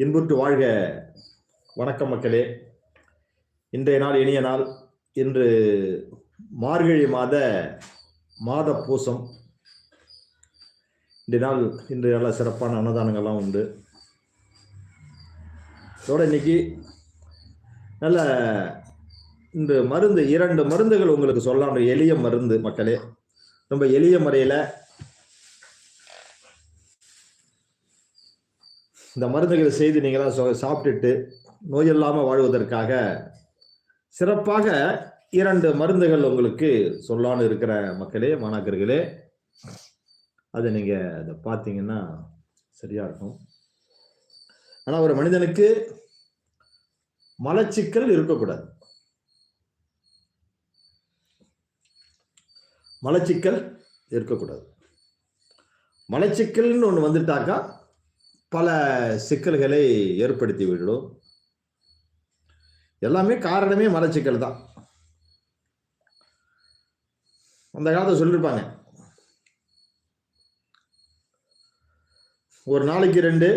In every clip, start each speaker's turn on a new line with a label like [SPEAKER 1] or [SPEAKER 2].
[SPEAKER 1] இன்புற்று வாழ்க. வணக்கம் மக்களே. இன்றைய நாள் இனிய நாள். இன்று மார்கழி மாத மாத பூசம். இன்றைய நாள் இன்று நல்ல சிறப்பான அன்னதானங்கள்லாம் உண்டு. இதோட இன்னைக்கு நல்ல இந்த மருந்து இரண்டு மருந்துகள் உங்களுக்கு சொல்லலாம். எளிய மருந்து மக்களே. ரொம்ப எளிய முறையில் இந்த மருந்துகளை செய்து நீங்களாம் சாப்பிட்டுட்டு நோய் இல்லாமல் வாழ்வதற்காக சிறப்பாக இரண்டு மருந்துகள் உங்களுக்கு சொல்லான்னு இருக்கிற மக்களே மாணாக்கர்களே. அதை நீங்கள் அதை பார்த்தீங்கன்னா சரியா இருக்கும். ஆனால் ஒரு மனிதனுக்கு மலச்சிக்கல் இருக்கக்கூடாது. மலச்சிக்கல் இருக்கக்கூடாது. மலச்சிக்கல்னு ஒன்று வந்துட்டாக்கா பல சிக்கல்களை ஏற்படுத்தி விடும். எல்லாமே காரணமே மலச்சிக்கல் தான். அந்த காலத்தை சொல்லியிருப்பாங்க ஒரு நாளைக்கு ரெண்டு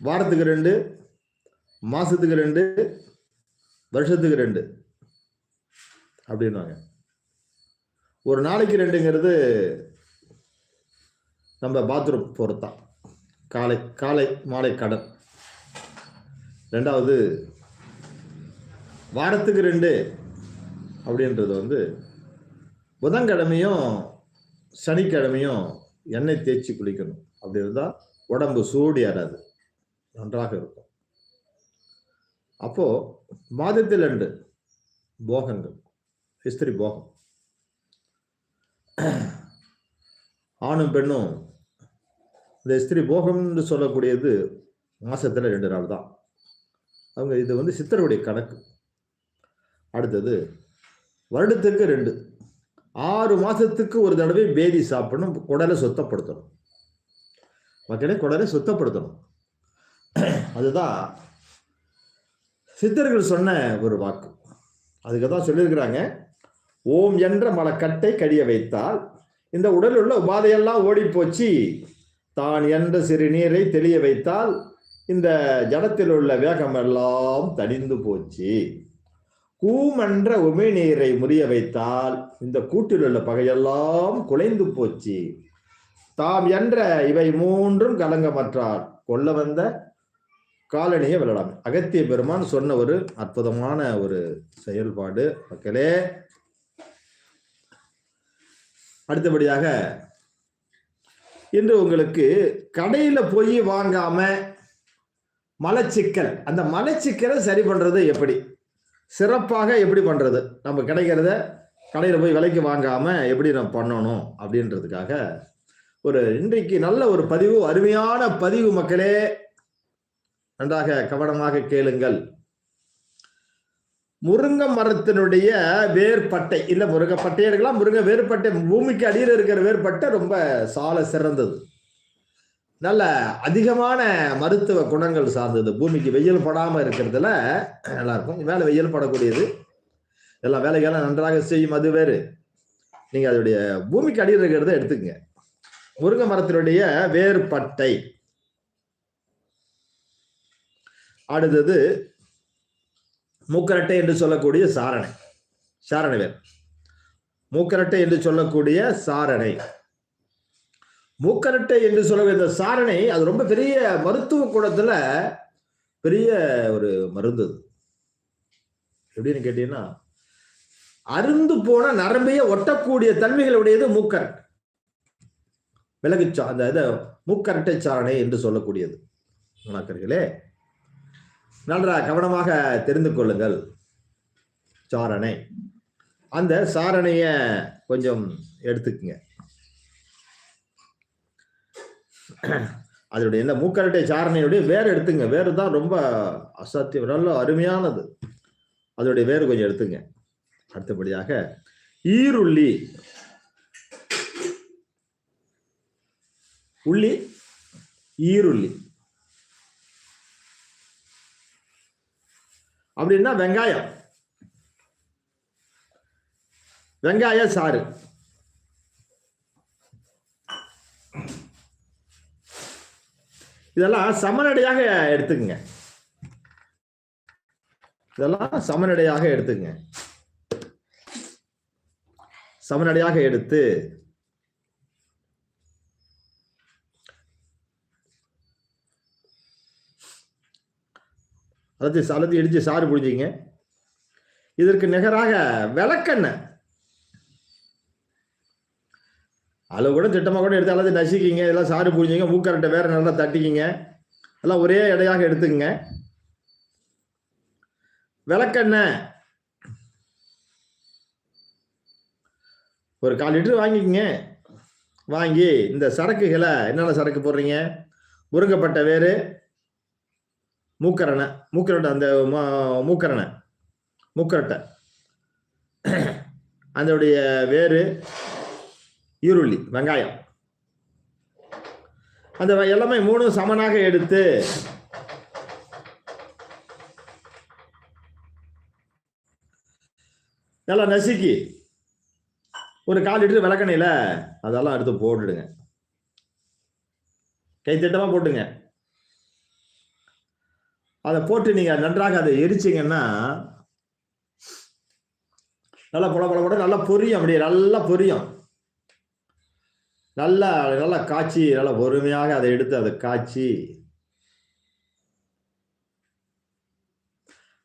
[SPEAKER 1] வாரத்துக்கு ரெண்டு மாசத்துக்கு ரெண்டு வருஷத்துக்கு ரெண்டு அப்படின்வாங்க ஒரு நாளைக்கு ரெண்டுங்கிறது நம்ம பாத்ரூம் பொறுத்தான் காலை காலை மாலை கடன். ரெண்டாவது வாரத்துக்கு ரெண்டு அப்படின்றது வந்து புதன்கிழமையும் சனிக்கிழமையும் எண்ணெய் தேய்ச்சி குளிக்கணும். அப்படி இருந்தால் உடம்பு சூடு ஏறாது. நன்றாக இருக்கும். அப்போது மாதத்தில் ரெண்டு போகங்கள் இஸ்திரி போகம். ஆணும் பெண்ணும் இந்த ஸ்திரீ போகம்னு சொல்லக்கூடியது மாசத்துல ரெண்டு நாள் தான். அவங்க இது வந்து சித்தருடைய கணக்கு. அடுத்தது வருடத்துக்கு ரெண்டு. ஆறு மாசத்துக்கு ஒரு தடவை பேதி சாப்பிடணும் குடலை சுத்தப்படுத்தணும். மக்களே குடலை சுத்தப்படுத்தணும். அதுதான் சித்தர்கள் சொன்ன ஒரு வாக்கு. அதுக்கு தான் சொல்லியிருக்கிறாங்க ஓம் என்ற மலக்கட்டை கடிய வைத்தால் இந்த உடலில் உள்ள உபாதையெல்லாம் ஓடி போச்சு தான் என்ற சிறுநீரை தெளிய வைத்தால் இந்த ஜடத்தில் உள்ள வேகமெல்லாம் தணிந்து போச்சு. கூமென்ற உமிழ்நீரை முறிய வைத்தால் இந்த கூட்டில் உள்ள பகையெல்லாம் குலைந்து போச்சு. தாம் என்ற இவை மூன்றும் கலங்கமற்றார். கொல்ல வந்த காலனியை விளலாம் அகத்திய பெருமான் சொன்ன ஒரு அற்புதமான ஒரு செயல்பாடு. மக்களே அடுத்தபடியாக என்று உங்களுக்கு கடையில போய் வாங்காம மலச்சிக்கல். அந்த மலச்சிக்கலை சரி பண்றது எப்படி? சிறப்பாக எப்படி பண்றது? நம்ம கிடைக்கிறத கடையில போய் விலைக்கு வாங்காம எப்படி நம்ம பண்ணணும் அப்படின்றதுக்காக ஒரு இன்றைக்கு நல்ல ஒரு பதிவு அருமையான பதிவு மக்களே. நன்றாக கவனமாக கேளுங்கள். முருங்கை மரத்தினுடைய வேர்பட்டை. இல்லை முருங்கைப்பட்டை இருக்கலாம் முருங்கை வேர்பட்டை பூமிக்கு அடியில் இருக்கிற வேர்பட்டை ரொம்ப சால சிறந்தது. நல்ல அதிகமான மருத்துவ குணங்கள் சார்ந்தது. பூமிக்கு வெயில் படாமல் இருக்கிறதுல நல்லா இருக்கும். வெயில் படக்கூடியது. எல்லா வேலைகளும் நன்றாக செய்யும். அது வேறு. நீங்கள் அதோடைய பூமிக்கு அடியில் இருக்கிறத எடுத்துக்கங்க முருங்கை மரத்தினுடைய வேர்பட்டை. அடுத்தது மூக்கரட்டை என்று சொல்லக்கூடிய சாரணை. சாரணை வேர் மூக்கரட்டை என்று சொல்லக்கூடிய சாரணை. மூக்கரட்டை என்று சொல்லக்கூடிய இந்த சாரணை அது ரொம்ப பெரிய மருத்துவ குணத்துல பெரிய ஒரு மருந்து அது. எப்படின்னு கேட்டீங்கன்னா அருந்து போன நரம்பையே ஒட்டக்கூடிய தன்மைகளுடையது மூக்கரட்டை. விலகுச்சா அந்த இதை மூக்கரட்டை சாரணை என்று சொல்லக்கூடியது. மாணாக்கர்களே நன்றா கவனமாக தெரிந்து கொள்ளுங்கள். சாரணை. அந்த சாரணைய கொஞ்சம் எடுத்துக்குங்க. அதனுடைய இந்த மூக்கரட்டை சாரணையுடைய வேர் எடுத்துங்க. வேறு தான் ரொம்ப அசாத்தியம் நல்ல அருமையானது. அதனுடைய வேறு கொஞ்சம் எடுத்துங்க. அடுத்தபடியாக ஈருள்ளி. உள்ளி ஈருள்ளி. அப்படின்னா வெங்காயம். வெங்காய சாறு. இதெல்லாம் சமநடையாக எடுத்துக்கங்க. இதெல்லாம் சமநடையாக எடுத்துக்கங்க. சமநடையாக எடுத்து அதாவது சலத்தி இடிச்சு சாறு புழிஞ்சிங்க. இதற்கு நிகராக விளக்கெண்ணெய் அளவு கூட திட்டமாக கூட எடுத்து எல்லாத்தையும் நசிக்கிங்க இதெல்லாம் சாறு புழிஞ்சிங்க மூக்கரட்டை வேற நல்லா தட்டிக்கிங்க. எல்லாம் ஒரே எடையாக எடுத்துக்கங்க. விளக்கெண்ணெய் ஒரு கால் லிட்டர் வாங்கிக்கங்க. வாங்கி இந்த சரக்குகளை என்னென்ன சரக்கு போடுறீங்க? முருங்கப்பட்ட வேறு மூக்கரணை. மூக்கரட்டை அந்த ம- மூக்கரணை. மூக்கரட்டை. அதனுடைய வேறு ஈருள்ளி வெங்காயம். அந்த எல்லாமே மூணும் சமனாக எடுத்து நல்லா நசுக்கி ஒரு கால் லிட்டர் விளக்கணையில் அதெல்லாம் எடுத்து போட்டுடுங்க. கைத்திட்டமாக போட்டுங்க. அதை போட்டு நீங்க நன்றாக அதை எரிச்சிங்கன்னா நல்லா புல புல நல்லா பொரியும் அப்படியே நல்லா பொரியும். நல்லா நல்லா காய்ச்சி நல்லா பொறுமையாக அதை எடுத்து அதை காய்ச்சி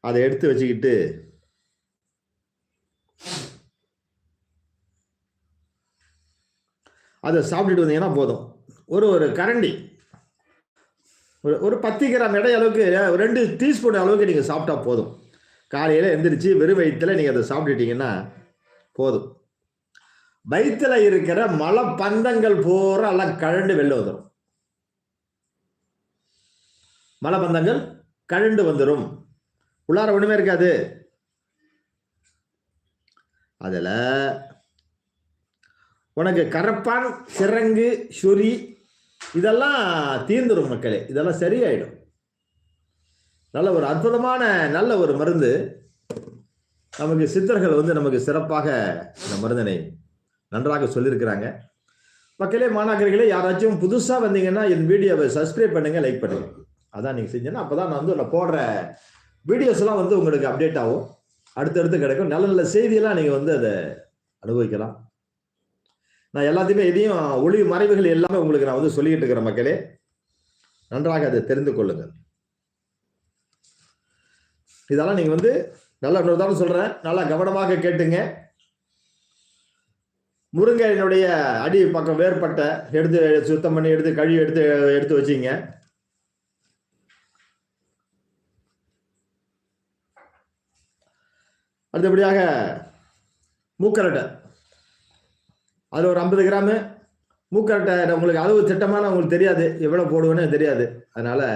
[SPEAKER 1] அதை எடுத்து வச்சுக்கிட்டு அதை சாப்பிட்டுட்டு வந்தீங்கன்னா போதும். ஒரு ஒரு கரண்டி. ஒரு ஒரு பத்து கிராம் எடை அளவுக்கு ரெண்டு டீஸ்பூன் அளவுக்கு நீங்கள் சாப்பிட்டா போதும். காலையில் எந்திரிச்சு வெறும் வயிற்றுல நீங்கள் அதை சாப்பிட்டுட்டீங்கன்னா போதும். வயிற்றில் இருக்கிற மலப்பந்தங்கள் பூரா எல்லாம் கழண்டு வெளில வந்துடும் மலப்பந்தங்கள் கழண்டு வந்துடும் உள்ளார ஒன்றுமே இருக்காது. அதில் உனக்கு கரப்பான் சிறங்கு சுரி இதெல்லாம் தீர்ந்துடும் மக்களே இதெல்லாம் சரியாயிடும். நல்ல ஒரு அற்புதமான நல்ல ஒரு மருந்து. நமக்கு சித்தர்கள் வந்து நமக்கு சிறப்பாக இந்த மருந்தினை நன்றாக சொல்லியிருக்கிறாங்க. மக்களே மாணாக்கர்களே யாராச்சும் புதுசாக வந்தீங்கன்னா என் வீடியோவை சப்ஸ்கிரைப் பண்ணுங்கள் லைக் பண்ணுங்கள் அதான் நீங்கள் செஞ்சீங்கன்னா அப்போ தான் நான் வந்து நான் போடுற வீடியோஸ்லாம் வந்து உங்களுக்கு அப்டேட் ஆகும். அடுத்தடுத்து கிடைக்கும். நல்ல நல்ல செய்தியெல்லாம் நீங்கள் வந்து அதை அனுபவிக்கலாம். நான் எல்லாத்தையுமே எதையும் ஒளி மறைவுகள் எல்லாமே உங்களுக்கு நான் வந்து சொல்லிக்கிட்டு இருக்கிறேன் மக்களே. நன்றாக அதை தெரிந்து கொள்ளுங்கள். இதெல்லாம் நீங்க வந்து நல்லா இன்னொரு தடவை சொல்றேன். நல்லா கவனமாக கேட்டுங்க. முருங்கையினுடைய அடி பக்கம் வேறுபட்ட எடுத்து சுத்தம் பண்ணி எடுத்து கழுவி எடுத்து எடுத்து வச்சிங்க. அடுத்தபடியாக மூக்கரட்டை. அதில் ஒரு ஐம்பது கிராமு. மூக்கரட்டை உங்களுக்கு அளவு திட்டமான உங்களுக்கு தெரியாது. எவ்வளோ போடுவேன்னு தெரியாது. அதனால்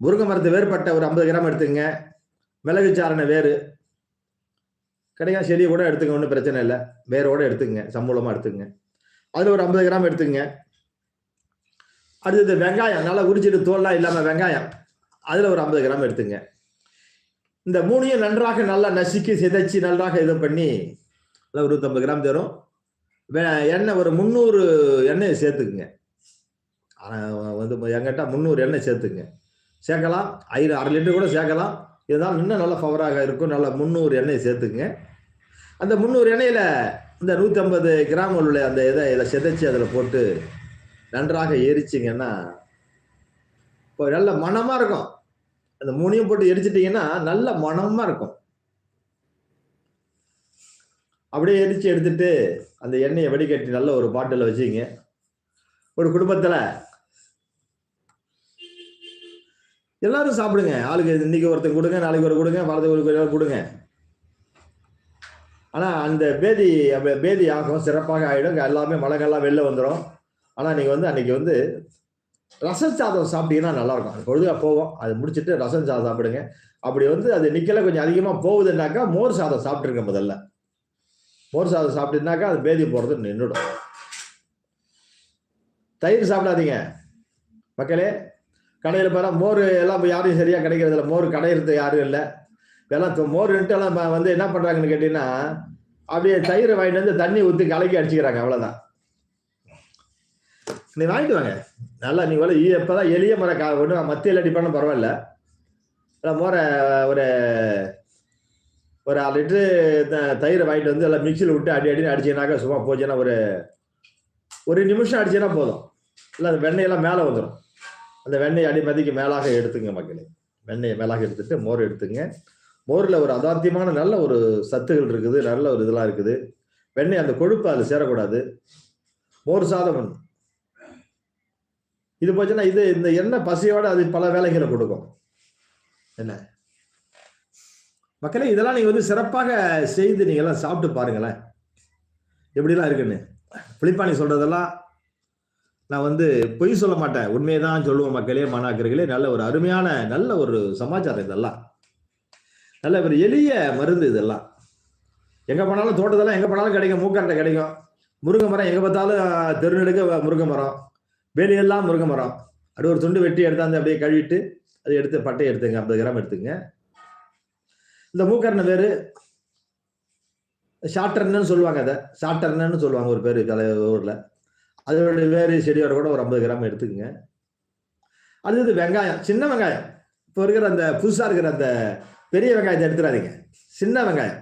[SPEAKER 1] முருங்கை மரத்து வேறுபட்ட ஒரு ஐம்பது கிராம் எடுத்துங்க மிளகு சாரணை வேறு. கிடைக்கும் செடியை கூட எடுத்துங்க ஒன்றும் பிரச்சனை இல்லை. வேரோட எடுத்துங்க சம்பளமாக எடுத்துங்க அதில் ஒரு ஐம்பது கிராம் எடுத்துங்க அடுத்தது வெங்காயம் நல்லா உரிச்சிட்டு தோல்லாம் இல்லாமல் வெங்காயம். அதில் ஒரு ஐம்பது கிராம் எடுத்துங்க இந்த மூணையும் நன்றாக நல்லா நசுக்கி சிதைச்சி நன்றாக இது பண்ணி அதில் ஒரு நூற்றம்பது கிராம் தரும். எண்ணெய் ஒரு முந்நூறு எண்ணெயை சேர்த்துக்குங்க. வந்து எங்கிட்ட முந்நூறு எண்ணெய் சேர்த்துக்குங்க. சேர்க்கலாம். ஐநூறு அரை லிட்டர் கூட சேர்க்கலாம். இருந்தாலும் இன்னும் நல்ல ஃபவராக இருக்கும். நல்ல முந்நூறு எண்ணெய் சேர்த்துக்குங்க. அந்த முந்நூறு எண்ணெயில் இந்த நூற்றம்பது கிராம் உள்ள அந்த இதை இதில் சிதைச்சி அதில் போட்டு நன்றாக எரிச்சிங்கன்னா இப்போ நல்ல மணமாக இருக்கும். அந்த மூணையும் போட்டு எரிச்சிட்டிங்கன்னா நல்ல மணமாக இருக்கும். அப்படியே எரிச்சு எடுத்துட்டு அந்த எண்ணெயை வடிகட்டி நல்ல ஒரு பாட்டில் வச்சுங்க. ஒரு குடும்பத்தில் எல்லாரும் சாப்பிடுங்க. ஆளுக்கு இன்னைக்கு ஒருத்தன் கொடுங்க நாளைக்கு ஒரு கொடுங்க வரது ஒரு கொடுங்க. ஆனால் அந்த பேதி பேதி ஆகும் சிறப்பாக ஆகிடும் எல்லாமே மழைகள்லாம் வெளில வந்துடும் ஆனால் நீங்கள் வந்து அன்றைக்கி வந்து ரசம் சாதம் சாப்பிட்டீங்கன்னா நல்லாயிருக்கும். அது பொழுதுగా போகும். அது முடிச்சுட்டு ரசம் சாதம் சாப்பிடுங்க. அப்படி வந்து அது நிற்கல கொஞ்சம் அதிகமாக போகுதுன்னாக்கா மோர் சாதம் சாப்பிட்ருங்க முதல்ல. மோர் சாதம் சாப்பிட்டீங்கன்னாக்கா அது பேதி போகிறது நின்றுடும். தயிர் சாப்பிடாதீங்க. மக்களே கடையில் பாரு மோர் எல்லாம் இப்ப யாரும் சரியாக கிடைக்கிறது இல்லை மோர் கடையிறது யாரும் இல்லை. எல்லாம் மோர்ன்ட்டு எல்லாம் வந்து என்ன பண்ணுறாங்கன்னு கேட்டிங்கன்னா அப்படியே தயிரை வாங்கிட்டு வந்து தண்ணி ஊற்றி கலக்கி அடிச்சுக்கிறாங்க. அவ்வளோதான் நீ வாங்கிட்டு வாங்க. நல்லா நீ வேலை எப்போதான் எளிய முறை கா ஒன்றும் மத்தியில் அடிப்பானு பரவாயில்ல. அதான் மோரை ஒரு ஒரு அரை லிட்டரு த- தயிரை வாங்கிட்டு வந்து எல்லாம் மிக்சியில் விட்டு அடி அடி அடிச்சீங்கனாக்கா சும்மா போச்சுன்னா ஒரு ஒரு நிமிஷம் அடிச்சீங்கன்னா போதும். இல்லை அந்த வெண்ணெயெல்லாம் மேலே வந்துடும் அந்த வெண்ணெய் அடிமதிக்கு மேலாக எடுத்துங்க மக்களே. வெண்ணெயை மேலாக எடுத்துட்டு மோர் எடுத்துங்க. மோரில் ஒரு அதாத்தியமான நல்ல ஒரு சத்துகள் இருக்குது நல்ல ஒரு இதெல்லாம் இருக்குது. வெண்ணெய் அந்த கொழுப்பு அதில் சேரக்கூடாது. மோர் சாதம் ஒண்ணு. இது போச்சுன்னா இது இந்த எண்ணெய் பசியோட அது பல வேலைகளை கொடுக்கும். என்ன? மக்களே இதெல்லாம் நீங்கள் வந்து சிறப்பாக செய்து நீங்கள்லாம் சாப்பிட்டு பாருங்களேன். எப்படிலாம் இருக்குன்னு? பிளிப்பாணி சொல்றதெல்லாம் நான் வந்து பொய் சொல்ல மாட்டேன். உண்மையை தான் சொல்லுவோம் மக்களே மாணாக்கர்களே. நல்ல ஒரு அருமையான நல்ல ஒரு சமாச்சாரம் இதெல்லாம். நல்ல ஒரு எளிய மருந்து இதெல்லாம். எங்கே போனாலும் தோட்டத்தெல்லாம் எங்கே போனாலும் கிடைக்கும். மூக்கரட்டை கிடைக்கும். முருங்கை மரம் எங்கே பார்த்தாலும் தெருநெடுக்க முருங்கை மரம். வேலையெல்லாம் முருங்கை மரம். அப்படி ஒரு துண்டு வெட்டி எடுத்தாந்து அப்படியே கழுவிட்டு அதை எடுத்து பட்டையை எடுத்துங்க ஐம்பது கிராம் எடுத்துங்க. இந்த மூக்கரணை வேறு ஷார்டர்னு சொல்லுவாங்க அதை. ஷார்டர்னு சொல்லுவாங்க ஒரு பேர் கலை ஊரில். அதோட வேறு செடியோட கூட ஒரு ஐம்பது கிராம் எடுத்துக்கோங்க. அடுத்தது வெங்காயம் சின்ன வெங்காயம். இப்போ இருக்கிற அந்த புதுசாக இருக்கிற அந்த பெரிய வெங்காயத்தை எடுத்துடாதீங்க. சின்ன வெங்காயம்.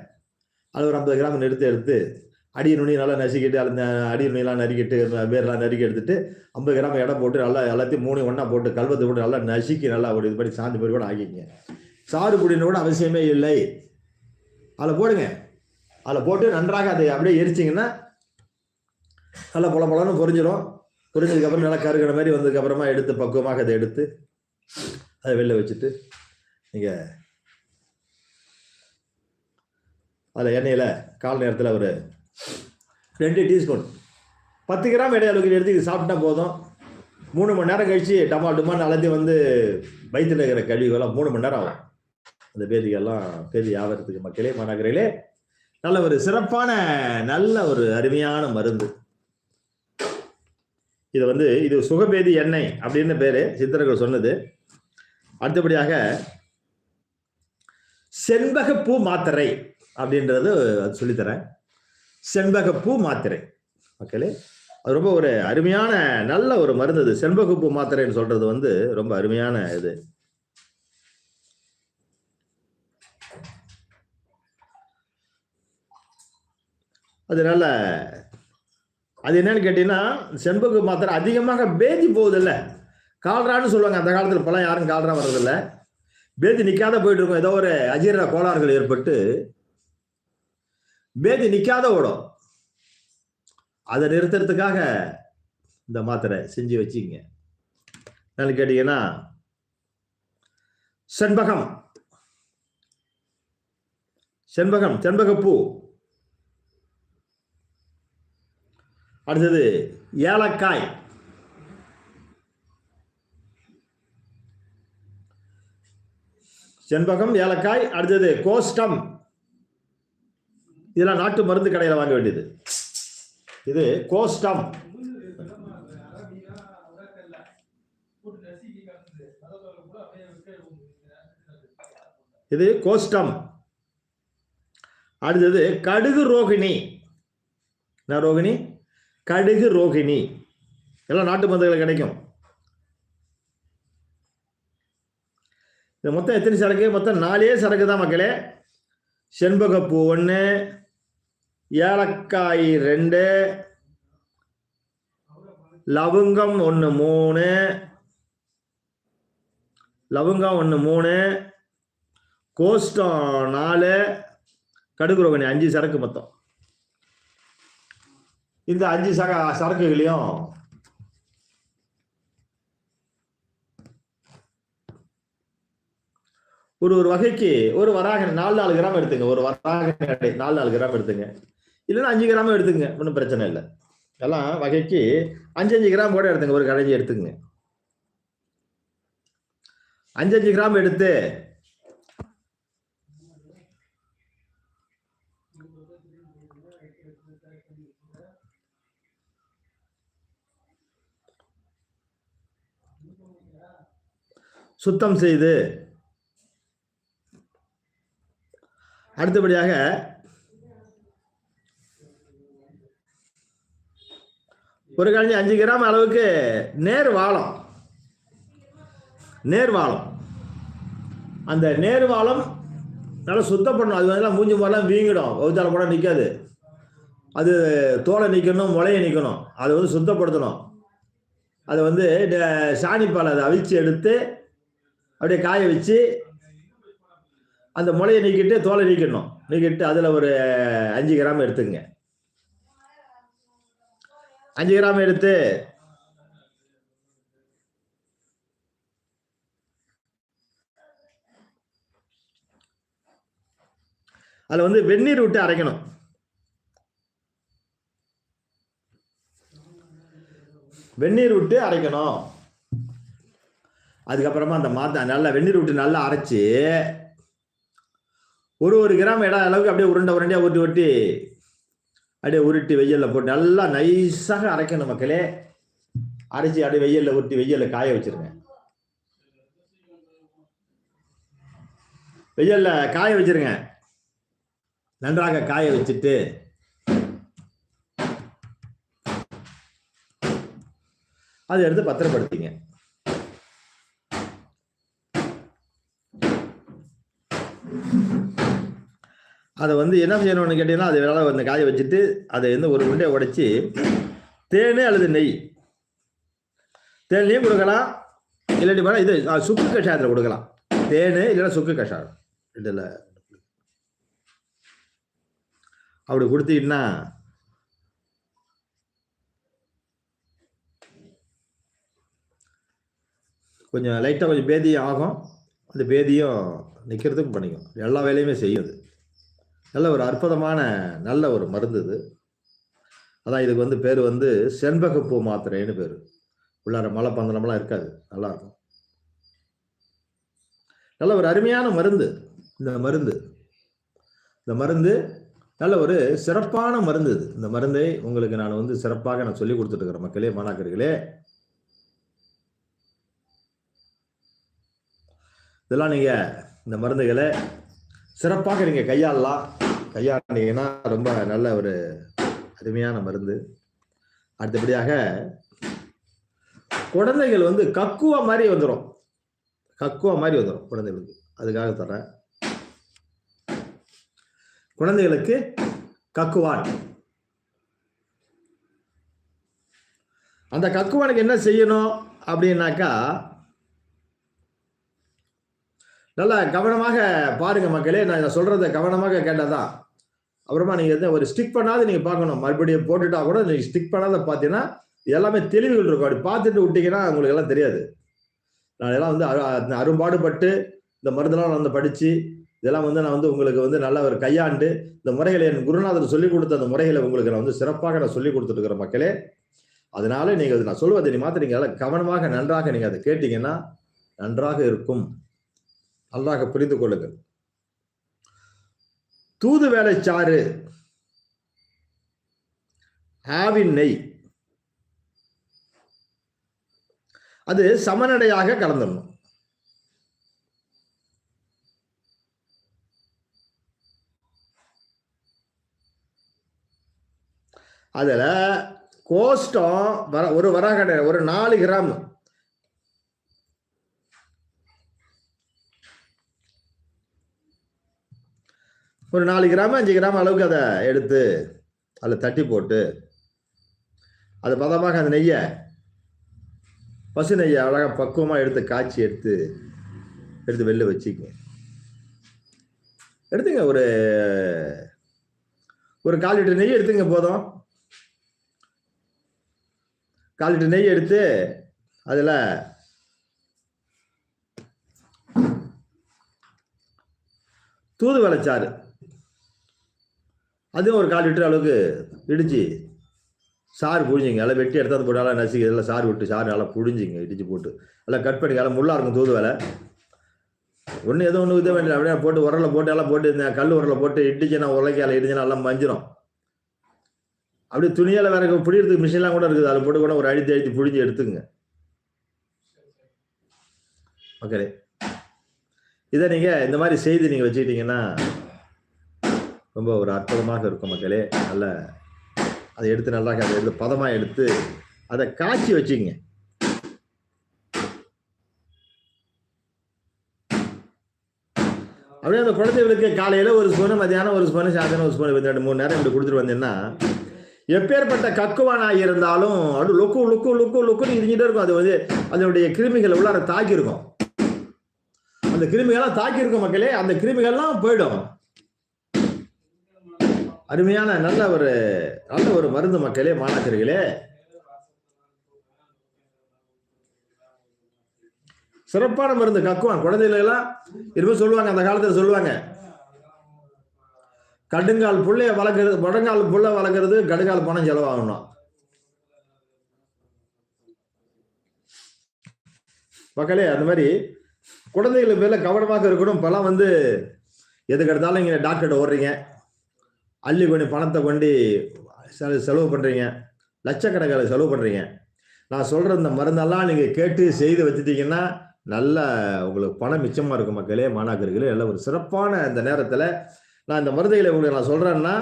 [SPEAKER 1] அது ஒரு ஐம்பது கிராம் எடுத்து எடுத்து அடி நுனி நல்லா நசுக்கிட்டு அந்த அடி நுனியெல்லாம் நறுக்கிட்டு வேர்லாம் நறுக்கி எடுத்துட்டு ஐம்பது கிராம் இடம் போட்டு நல்லா எல்லாத்தையும் மூணு ஒன்றா போட்டு கல்வத்தை போட்டு நல்லா நசுக்கி நல்லா ஒரு இது பண்ணி சாந்தி மாதிரி கூட ஆக்கிங்க சாறு புடின்னு கூட அவசியமே இல்லை. அதில் போடுங்க. அதில் போட்டு நன்றாக அதை அப்படியே எரிச்சிங்கன்னா நல்லா பொல பொலன்னு பொரிஞ்சிடும் நல்லா கருகிற மாதிரி வந்ததுக்கப்புறமா எடுத்து பக்குவமாக அதை எடுத்து அதை வெளில வச்சுட்டு நீங்கள் அதில் எண்ணெயில் கால் நேரத்தில் ஒரு ரெண்டு டீஸ்பூன் பத்து கிராம் எடை அளவுக்கு எடுத்து இது சாப்பிட்டா போதும். மூணு மணி நேரம் கழித்து டமா டுமான்னு எல்லாத்தையும் வந்து வயிற்றுல இருக்கிற கழிவுகள்லாம் மூணு மணி நேரம் ஆகும். அந்த பேதிகள்லாம் பேதி ஆவரத்துக்கு மக்களே மாநகரிலே நல்ல ஒரு சிறப்பான நல்ல ஒரு அருமையான மருந்து. இது வந்து இது சுகபேதி எண்ணெய் அப்படின்னு பேரு சித்தர்கள் சொன்னது. அடுத்தபடியாக செண்பகப்பூ மாத்திரை அப்படின்றது அது சொல்லித்தரேன். செண்பகப்பூ மாத்திரை. மக்களே அது ரொம்ப ஒரு அருமையான நல்ல ஒரு மருந்து இது செண்பகப்பூ மாத்திரைன்னு சொல்றது வந்து ரொம்ப அருமையான இது. அதனால அது என்னன்னு கேட்டீங்கன்னா செண்பகு மாத்திரை அதிகமாக பேதி போகுதில்ல கால்ரான்னு சொல்லுவாங்க. அந்த காலத்தில் பழம் யாரும் கால்ரா வர்றதில்ல. பேதி நிற்காத போயிட்டு இருக்கும். ஏதோ ஒரு அஜீரண கோளாறுகள் ஏற்பட்டு பேதி நிற்காத ஓடும். அதை நிறுத்துறதுக்காக இந்த மாத்திரை செஞ்சு வச்சுங்க என்னன்னு கேட்டீங்கன்னா செண்பகம். செண்பகம் செண்பகப்பூ. அடுத்தது ஏலக்காய். செண்பகம் ஏலக்காய் அடுத்தது கோஸ்டம் இதெல்லாம் நாட்டு மருந்து கடையில் வாங்க வேண்டியது. இது கோஸ்டம் இது கோஸ்டம் அடுத்தது கடுகு ரோகிணி. என்ன ரோகிணி? கடுகு ரோகிணி. எல்லாம் நாட்டு மருந்துகள் கிடைக்கும். இது மொத்தம் எத்தனை சரக்கு? மொத்தம் நாலே சரக்கு தான் மக்களே. செண்பகப்பூ ஒன்று ஏலக்காய் ரெண்டு லவங்கம் ஒன்று மூணு லவங்கம் ஒன்று மூணு கோஸ்டம் நாலு கடுகு ரோகிணி அஞ்சு சரக்கு மொத்தம். இந்த அஞ்சு சக சரக்குகளையும் ஒரு ஒரு வகைக்கு ஒரு வராக நாலு நாலு கிராம் எடுத்துங்க. ஒரு வராக நாலு நாலு கிராம் எடுத்துங்க. இல்லைன்னா அஞ்சு கிராம் எடுத்துங்க. ஒன்றும் பிரச்சனை இல்லை. எல்லாம் வகைக்கு அஞ்சு அஞ்சு கிராம் கூட எடுத்துங்க. ஒரு கடைஞ்சி எடுத்துங்க அஞ்சு அஞ்சு கிராம் எடுத்து சுத்தம் செய்து. அடுத்தபடியாக ஒரு கழிஞ்சு அஞ்சு கிராம் அளவுக்கு நேர் வாழம் நேர் வாழம் அந்த நேர் வாழம் நல்லா சுத்தம் பண்ணணும். அது வந்து மூஞ்சி மாதிரிலாம் வீங்கிடும். வகுத்தால கூட நிற்காது அது தோலை நிற்கணும் முளைய நிற்கணும் அதை வந்து சுத்தப்படுத்தணும். அதை வந்து இந்த சாணிப்பால் அதை அவிச்சு எடுத்து அப்படியே காய வச்சு அந்த முளையை நீக்கிட்டு தோலை நீக்கணும் நீக்கிட்டு அதில் ஒரு அஞ்சு கிராம் எடுத்துங்க அஞ்சு கிராம் எடுத்து அதில் வந்து வெந்நீர் விட்டு அரைக்கணும். வெந்நீர் விட்டு அரைக்கணும். அதுக்கப்புறமா அந்த மாத்தா நல்லா வெந்நீர் விட்டு நல்லா அரைச்சி ஒரு ஒரு கிராம் இடம் அளவுக்கு அப்படியே உருண்டை உருண்டையாக ஒட்டி ஒட்டி அப்படியே உருட்டி வெயிலில் போட்டு நல்லா நைஸாக அரைக்கணும் மக்களே. அரைச்சி அப்படியே வெயிலில் உருட்டி வெயிலில் காய வச்சுருங்க. வெயிலில் காய வச்சிருங்க. நன்றாக காய வச்சுட்டு அதை எடுத்து பத்திரப்படுத்திங்க. அதை வந்து என்ன செய்யணும்னு கேட்டீங்கன்னா அதை வேலை வந்து காய வச்சுட்டு அதை வந்து ஒரு உருண்டையை உடைச்சி தேன் அல்லது நெய். தேன்லையும் கொடுக்கலாம் இல்லாட்டி போனால் இது சுக்கு கஷாயத்தில் கொடுக்கலாம். தேன் இல்லைன்னா சுக்கு கஷாயம். இதில் அப்படி கொடுத்தீங்கன்னா கொஞ்சம் லைட்டாக கொஞ்சம் பேதியும் ஆகும். அந்த பேதியும் நிற்கிறதுக்கும் பண்ணிக்கும். எல்லா வேலையுமே செய்யும் அது. நல்ல ஒரு அற்புதமான நல்ல ஒரு மருந்து இது. அதான் இதுக்கு வந்து பேர் வந்து செண்பகப்பூ மாத்திரைன்னு பேர். உள்ளார மலை பந்தனம்லாம் இருக்காது. நல்லா இருக்கும் நல்ல ஒரு அருமையான மருந்து. இந்த மருந்து. இந்த மருந்து நல்ல ஒரு சிறப்பான மருந்து இது. இந்த மருந்தை உங்களுக்கு நான் வந்து சிறப்பாக நான் சொல்லி கொடுத்துட்டு இருக்கிறேன் மக்களே மாணாக்கர்களே. இதெல்லாம் நீங்கள் இந்த மருந்துகளை சிறப்பாக நீங்கள் கையாளலாம். கையாண்டீங்கன்னா ரொம்ப நல்ல ஒரு அருமையான மருந்து. அடுத்தபடியாக குழந்தைகள் வந்து கக்குவா மாதிரி வந்துடும் கக்குவா மாதிரி வந்துடும் குழந்தைகளுக்கு அதுக்காக தர்றேன் குழந்தைகளுக்கு கக்குவான். அந்த கக்குவானுக்கு என்ன செய்யணும் அப்படின்னாக்கா நல்லா கவனமாக பாருங்க மக்களே நான் இதை சொல்றதை கவனமாக கேட்டதான். அப்புறமா நீங்க எந்த ஒரு ஸ்டிக் பண்ணாத நீங்க பார்க்கணும். மறுபடியும் போட்டுட்டா கூட நீங்க ஸ்டிக் பண்ணாத பார்த்தீங்கன்னா எல்லாமே தெளிவுகள் இருக்கும். அப்படி பார்த்துட்டு விட்டீங்கன்னா உங்களுக்கு எல்லாம் தெரியாது. நான் எல்லாம் வந்து அரு- அரும்பாடுபட்டு இந்த மருந்தெல்லாம் நான் வந்து படிச்சு இதெல்லாம் வந்து நான் வந்து உங்களுக்கு வந்து நல்ல ஒரு கையாண்டு இந்த முறைகளை என் குருநாதர் சொல்லிக் கொடுத்த அந்த முறைகளை உங்களுக்கு நான் வந்து சிறப்பாக நான் சொல்லிக் கொடுத்துட்டு மக்களே. அதனால நீங்க நான் சொல்வதை நீ மாத்திரம் நீங்கள் எல்லாம் கவனமாக நன்றாக நீங்க அதை கேட்டீங்கன்னா நன்றாக இருக்கும். நன்றாக புரிந்து கொள்ளுங்கள். தூதுவேலை சாறு. ஆவின் நெய். அது சமநடையாக கலந்துடணும் அதில் கோஷ்டம் வர ஒரு வராகடை ஒரு நாலு கிராம் ஒரு நாலு கிராம் அஞ்சு கிராம் அளவுக்கு அதை எடுத்து அதில் தட்டி போட்டு அது பதமாக அந்த நெய்யை பசு நெய்யை அழகாக பக்குவமாக எடுத்து காய்ச்சி எடுத்து எடுத்து வெளில வச்சுக்கங்க. எடுத்துங்க ஒரு ஒரு கால் லிட்டர் நெய் எடுத்துங்க போதும். கால் லிட்டர் நெய் எடுத்து அதில் தூதுவளை சாறு அதுவும் ஒரு கால் லிட்டர் அளவுக்கு இடிச்சு. சார் புழிஞ்சிங்க. நல்லா வெட்டி எடுத்தாந்து போட்டு நல்லா நசுக்கி எல்லாம் சார் விட்டு சார் நல்லா புழிஞ்சிங்க. இடிச்சு போட்டு. நல்லா கட் பண்ணி எல்லாம் முள்ளா இருக்கும் தூது வேலை. ஒன்று எதுவும் ஒன்று இது வேண்டிய அப்படியே போட்டு உரல போட்டு எல்லாம் போட்டு இந்த கல் உரல போட்டு இடிச்சுனா உலக்கையால் இடிச்சுனா எல்லாம் மஞ்சிரும். அப்படியே துணியால் வேற பிடிக்கிறதுக்கு மிஷின்லாம் கூட இருக்குது. அதில் போட்டு கூட ஒரு அழுத்தி அழுத்தி புழிஞ்சு எடுத்துங்க மக்களே இதை நீங்கள் இந்த மாதிரி செய்து நீங்கள் வச்சுக்கிட்டீங்கன்னா ரொம்ப ஒரு அற்புதமாக இருக்கும் மக்களே. நல்ல அதை எடுத்து நல்லா அதை எடுத்து பதமாக எடுத்து அதை காய்ச்சி வச்சுங்க. அப்படியே அந்த குழந்தைகளுக்கு காலையில் ஒரு ஸ்பூனு மத்தியானம் ஒரு ஸ்பூனு சாயந்தரம் ஒரு ஸ்பூனு ரெண்டு மூணு நேரம் இப்படி கொடுத்துட்டு வந்தீங்கன்னா எப்பேற்பட்ட கக்குவானாக இருந்தாலும் அப்படி லுக்கு லுக்கு லுக்கு லுக்குன்னு இருந்துகிட்டே இருக்கும். அது வந்து அதனுடைய கிருமிகள் உள்ளார தாக்கியிருக்கும். அந்த கிருமிகள்லாம் தாக்கியிருக்கும் மக்களே. அந்த கிருமிகள்லாம் போயிடும். அருமையான நல்ல ஒரு நல்ல ஒரு மருந்து மக்களே மாணாக்கர்களே. சிறப்பான மருந்து கக்குவான். குழந்தைகளெல்லாம் இருப்ப சொல்லுவாங்க அந்த காலத்தில் சொல்லுவாங்க. கடுங்கால் புள்ளைய வளர்க்கறது முடங்கால் புள்ள வளர்க்கறது கடுங்கால் பணம் செலவாகணும் மக்களே அந்த மாதிரி குழந்தைகள் மேல கவனமாக இருக்கணும். இப்பெல்லாம் வந்து எதுக்கு எடுத்தாலும் இங்கே டாக்டர்கிட்ட ஓடுறீங்க. அள்ளி கொண்டு பணத்தை கொண்டு செல செலவு பண்ணுறீங்க லட்சக்கணக்கில் செலவு பண்ணுறீங்க நான் சொல்கிற இந்த மருந்தெல்லாம் நீங்கள் கேட்டு செய்து வச்சுட்டீங்கன்னா நல்ல உங்களுக்கு பணம் மிச்சமாக இருக்கும் மக்களே மாணாக்கர்களே. நல்ல ஒரு சிறப்பான இந்த நேரத்தில் நான் இந்த மருந்துகளை உங்களுக்கு நான் சொல்கிறேன்னா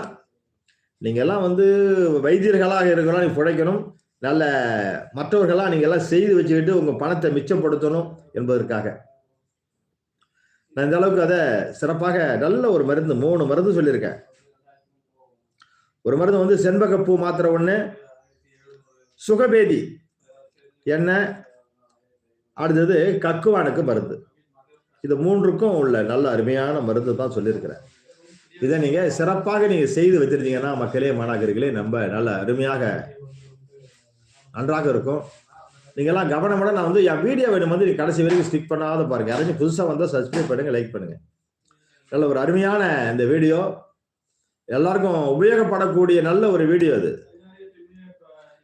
[SPEAKER 1] நீங்கள் எல்லாம் வந்து வைத்தியர்களாக இருக்கணும் நீங்கள் பிழைக்கணும். நல்ல மற்றவர்களாக நீங்கள் எல்லாம் செய்து வச்சுக்கிட்டு உங்கள் பணத்தை மிச்சப்படுத்தணும் என்பதற்காக. நான் இந்த அளவுக்கு அதை சிறப்பாக நல்ல ஒரு மருந்து மூணு மருந்து சொல்லியிருக்கேன். ஒரு மருந்து வந்து செண்பகப்பூ மாத்திரை ஒன்று சுகபேதி. எண்ணெய் அடுத்தது கக்குவானுக்கு மருந்து. இது மூன்றுக்கும் உள்ள நல்ல அருமையான மருந்து தான் சொல்லியிருக்கிறேன். இதை நீங்க சிறப்பாக நீங்க செய்து வச்சிருந்தீங்கன்னா மக்களே மாணாக்கர்களே நம்ம நல்ல அருமையாக நன்றாக இருக்கும். நீங்கள்லாம் கவனமோட நான் வந்து என் வீடியோ வேணும் வந்து நீ கடைசி வரைக்கும் ஸ்டிக் பண்ணாத பாருங்க. யாராச்சும் புதுசாக வந்தால் சப்ஸ்கிரைப் பண்ணுங்க லைக் பண்ணுங்க. நல்ல ஒரு அருமையான இந்த வீடியோ. எல்லாருக்கும் உபயோகப்படக்கூடிய நல்ல ஒரு வீடியோ அது.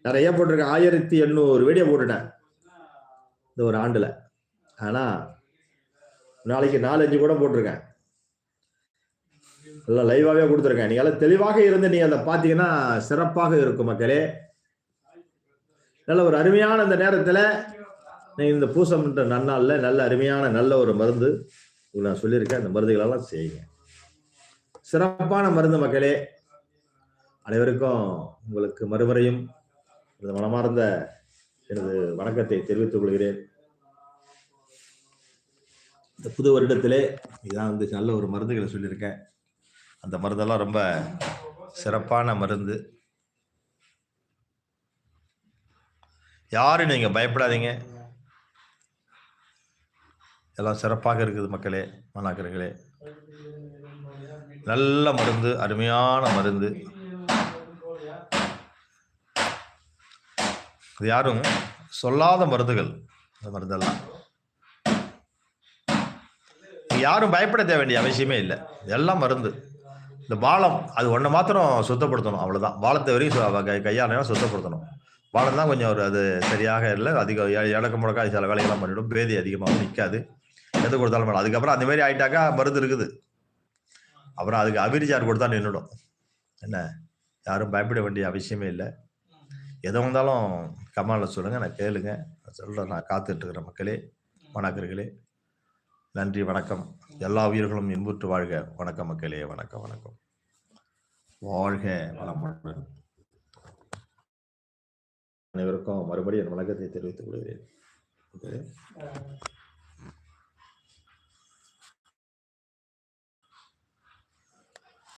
[SPEAKER 1] நிறைய போட்டிருக்கேன் ஆயிரத்தி எண்ணூறு வீடியோ போட்டுட்டேன். இந்த ஒரு ஆண்டுல. ஆனா நாளைக்கு நாலஞ்சு கூட போட்டிருக்கேன். எல்லாம் லைவாகவே கொடுத்துருக்கேன். நீங்க எல்லாம் தெளிவாக இருந்து நீங்கள் அதை பார்த்தீங்கன்னா சிறப்பாக இருக்கும் மக்களே. நல்ல ஒரு அருமையான இந்த நேரத்துல நீ இந்த பூசம்ன்ற நன்னாள்ல நல்ல அருமையான நல்ல ஒரு மருந்து. உங்களுக்கு நான் சொல்லியிருக்கேன். அந்த மருந்துகளெல்லாம் செய்யுங்க. சிறப்பான மருந்து மக்களே அனைவருக்கும் உங்களுக்கு மறுமுறையும் எனது மனமார்ந்த எனது வணக்கத்தை தெரிவித்துக் கொள்கிறேன். இந்த புது வருடத்திலே இதான் வந்து நல்ல ஒரு மருந்துகளை சொல்லியிருக்கேன். அந்த மருந்தெல்லாம் ரொம்ப சிறப்பான மருந்து. யாரும் நீங்கள் பயப்படாதீங்க. எல்லாம் சிறப்பாக இருக்குது மக்களே மாணாக்கர்களே. நல்ல மருந்து அருமையான மருந்து. அது யாரும் சொல்லாத மருந்துகள் இந்த மருந்தெல்லாம். யாரும் பயப்பட தேவை வேண்டிய அவசியமே இல்லை. எல்லாம் மருந்து. இந்த பாலம் அது ஒன்றை மாத்திரம் சுத்தப்படுத்தணும் அவ்வளோதான் பாலத்தை வரையும் சு- கை- கையாளனா சுத்தப்படுத்தணும். பாலம் தான் கொஞ்சம் ஒரு அது சரியாக இல்லை. அதிக எ- இடக்க முடக்கா சில வேலைகள்லாம் பண்ணிவிடும். பேதி அதிகமாக நிற்காது. எது கொடுத்தாலும் அதுக்கப்புறம் அந்த மாதிரி ஆகிட்டாக்கா மருந்து இருக்குது. அப்புறம் அதுக்கு அபிரிச்சார் தான் நின்றுடும் என்ன? யாரும் பயப்பட வேண்டிய அவசியமே இல்லை. எதை வந்தாலும் கமாலில் சொல்லுங்கள் நான் கேளுங்க. நான் சொல்கிறேன் நான் காத்துட்டு மக்களே வணக்கர்களே. நன்றி வணக்கம். எல்லா உயிர்களும் இன்புற்று வாழ்க. வணக்கம் மக்களே வணக்கம் வணக்கம். வாழ்க வளமுடன். அனைவருக்கும் மறுபடியும் என் வணக்கத்தை தெரிவித்துக் கொள்கிறேன்.